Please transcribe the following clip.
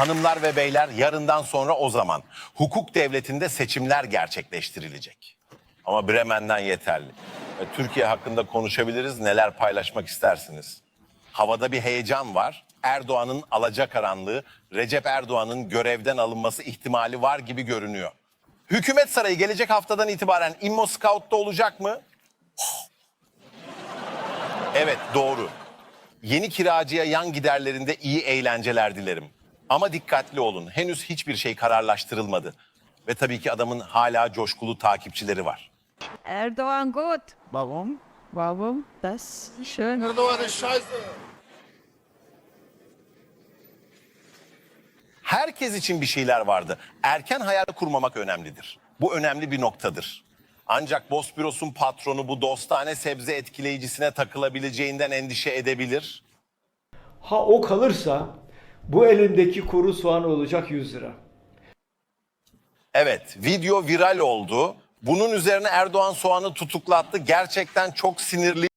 Hanımlar ve beyler yarından sonra o zaman hukuk devletinde seçimler gerçekleştirilecek. Ama Bremen'den yeterli. E, Türkiye hakkında konuşabiliriz. Neler paylaşmak istersiniz? Havada bir heyecan var. Erdoğan'ın alacakaranlığı, Recep Erdoğan'ın görevden alınması ihtimali var gibi görünüyor. Hükümet Sarayı gelecek haftadan itibaren Immo Scout'ta olacak mı? Evet doğru. Yeni kiracıya yan giderlerinde iyi eğlenceler dilerim. Ama dikkatli olun. Henüz hiçbir şey kararlaştırılmadı. Ve tabii ki adamın hala coşkulu takipçileri var. Erdogan gut. Warum? Warum? Das schön. Erdogan ist scheiße. Herkes için bir şeyler vardı. Erken hayal kurmamak önemlidir. Bu önemli bir noktadır. Ancak Bosporos'un patronu bu dostane sebze etkileyicisine takılabileceğinden endişe edebilir. Ha o kalırsa bu elimdeki kuru soğan olacak 100 lira. Evet, video viral oldu. Bunun üzerine Erdoğan soğanı tutuklattı. Gerçekten çok sinirli